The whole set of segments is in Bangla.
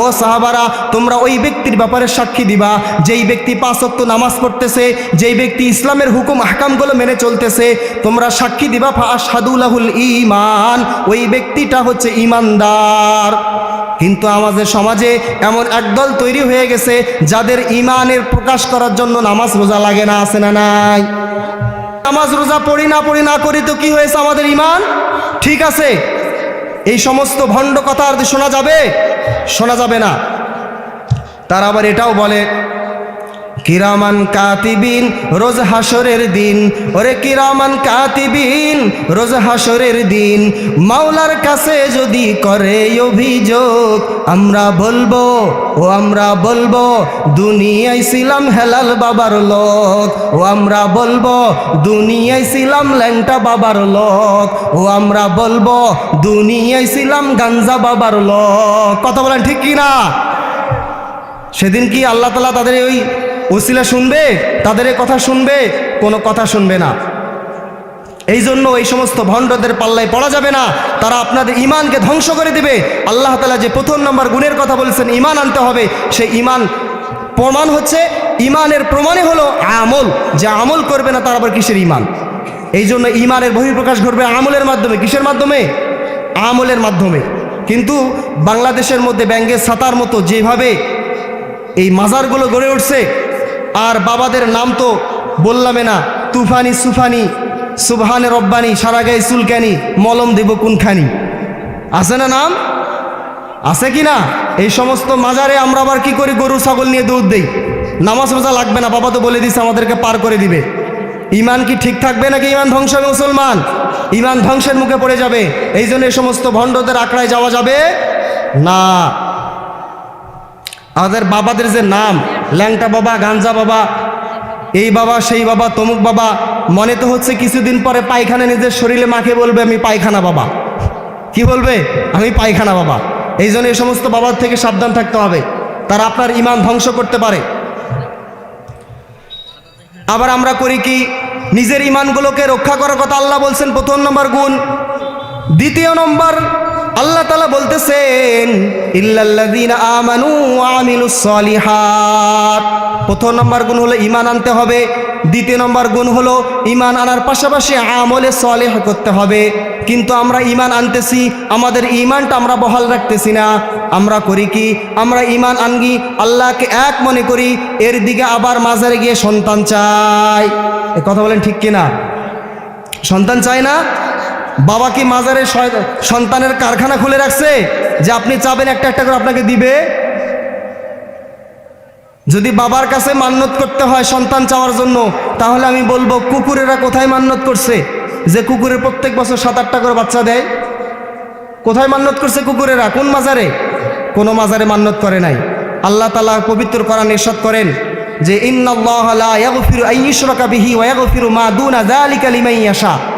ও সাহাবারা, তোমরা ওই ব্যক্তির ব্যাপারে সাক্ষী দিবা। যেই ব্যক্তি পাঁচক্ত নামাজ পড়তেছে, যেই ব্যক্তি ইসলামের হুকুম হাকামগুলো মেনে চলতেছে, তোমরা সাক্ষী দিবা ফাশহাদুলাহুল ইমান ওই ব্যক্তিটা হচ্ছে ইমানদার কিন্তু আমাদের সমাজে এমন একদল তৈরি হয়ে গেছে, যাদের ইমানের প্রকাশ করার জন্য নামাজ রোজা লাগে না, আছে না নাই? নামাজ রোজা পড়ি না পড়ি না করি তো কি হয়েছে আমাদের ইমান ঠিক আছে এই সমস্ত ভণ্ড কথা আর শোনা যাবে শোনা যাবে না। তারা আবার এটাও বলে কিরামান কাতিবিন, রোজ হাসরের দিন। ওরে কিরামান কাতিবিন, রোজ হাসরের দিন। মাওলার কাছে যদি করে অভিযোগ, আমরা বলব, ও আমরা বলব, দুনিয়ায় ছিলাম হেলাল বাবার লোক। ও আমরা বলব, দুনিয়ায় ছিলাম ল্যাংটা বাবার লোক। ও আমরা বলব, দুনিয়ায় ছিলাম গাঞ্জা বাবার লোক। কথা বলেন ঠিক কি না সেদিন কি আল্লাহ তালা তাদের ওই ওসিলা শুনবে, তাদের কথা শুনবে, কোনো কথা শুনবে না। এই জন্য এই সমস্ত ভণ্ডদের পাল্লায় পড়া যাবে না। তারা আপনাদের ইমানকে ধ্বংস করে দিবে। আল্লাহ তালা যে প্রথম নম্বর গুণের কথা বলেছেন ইমান আনতে হবে। সেই ইমান প্রমাণ হচ্ছে ইমানের প্রমাণে হলো আমল। যে আমল করবে না, তার আবার কিসের ইমান এই জন্য ইমানের বহিঃপ্রকাশ ঘটবে আমলের মাধ্যমে। কিসের মাধ্যমে? আমলের মাধ্যমে। কিন্তু বাংলাদেশের মধ্যে ব্যাঙ্গের ছাতার মতো যেভাবে এই মাজারগুলো গড়ে উঠছে আর বাবাদের নাম তো বললামে না। তুফানি, সুফানি, সুবহানে রব্বানি সারা গায়ে চুলকানি মলম দেব কোনখানি। আছে না নাম? আছে কি না? এই সমস্ত মাজারে আমরা আবার কি করি গরু, ছাগল নিয়ে দৌড় দেই? নামাজ রোজা লাগবে না, বাবা তো বলে দিছে আমাদেরকে পার করে দিবে। ইমান কি ঠিক থাকবে নাকি ইমান ধ্বংস হবে মুসলমান? ইমান ধ্বংসের মুখে পড়ে যাবে। এই জন্য এই সমস্ত ভণ্ডদের আঁকড়ায় যাওয়া যাবে না। আমাদের বাবাদের যে নাম ল্যাংটা বাবা, গাঞ্জা বাবা, এই বাবা, সেই বাবা, তমুক বাবা, মনে তো হচ্ছে কিছুদিন পরে পায়খানা নিজের শরীরে মাকে বলবে, আমি পায়খানা বাবা। কি বলবে? আমি পায়খানা বাবা। এই জন্য এই সমস্ত বাবার থেকে সাবধান থাকতে হবে। তারা আপনার ইমান ধ্বংস করতে পারে। আবার আমরা করি কি, নিজের ইমানগুলোকে রক্ষা করার কথা আল্লাহ বলছেন, প্রথম নম্বর গুণ। দ্বিতীয় নম্বর আল্লাহ তালা বলতেছেন, ইল্লাল্লাযীনা আমানু আমিলুস সলিহাত। প্রথম নম্বর গুণ হলো ইমান আনতে হবে, দ্বিতীয় নম্বর গুণ হলো ইমান আনার পাশাপাশি আমলে সলেহ করতে হবে। কিন্তু আমরা ইমান আনতেছি, আমাদের ইমানটা আমরা বহাল রাখতেছি না। আমরা করি কি? আমরা ইমান আনগি, আল্লাহকে এক মনে করি, এর দিকে আবার মাজারে গিয়ে সন্তান চাই। কথা বলেন ঠিক কিনা? সন্তান চায় না? বাবা কি মাজারে সন্তানের কারখানা খুলে রাখছে? যে আপনি চাবেন একটা একটা করে আপনাকে দিবে? যদি বাবার কাছে মান্যত করতে হয় সন্তান চাওয়ার জন্য, তাহলে আমি বলব, কুকুরেরা কোথায় মান্যত করছে? যে কুকুরের প্রত্যেক বছর সাত আটটা করে বাচ্চা দেয়। কোথায় মান্যত করছে কুকুরেরা? কোন মাজারে? কোনো মাজারে মান্যত করে নাই। আল্লাহ তালা পবিত্র করা ইরশাদ করেন যে ইয়াগফিরু আন ইউশরাকা বিহি ওয়া ইয়াগফিরু মা দুনা যালিকা লিমান ইয়াশা।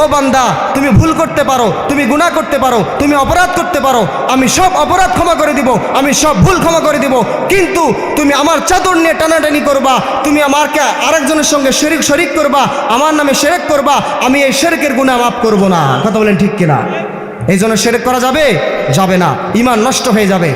ও বান্দা, তুমি ভুল করতে পারো, তুমি গুনাহ করতে পারো, তুমি অপরাধ করতে পারো, আমি সব অপরাধ ক্ষমা করে দিব, আমি সব ভুল ক্ষমা করে দিব, কিন্তু তুমি আমার চাদর নিয়ে টানাটানি করবা, তুমি আমারকে আরেকজনের সঙ্গে শরিক শরিক করবা, আমার নামে সেরেক করবা, আমি এই শেরেকের গুনাহ মাফ করব না। কথা বলেন ঠিক কিনা? এই জন্য সেরেক করা যাবে? যাবে না। ইমান নষ্ট হয়ে যাবে।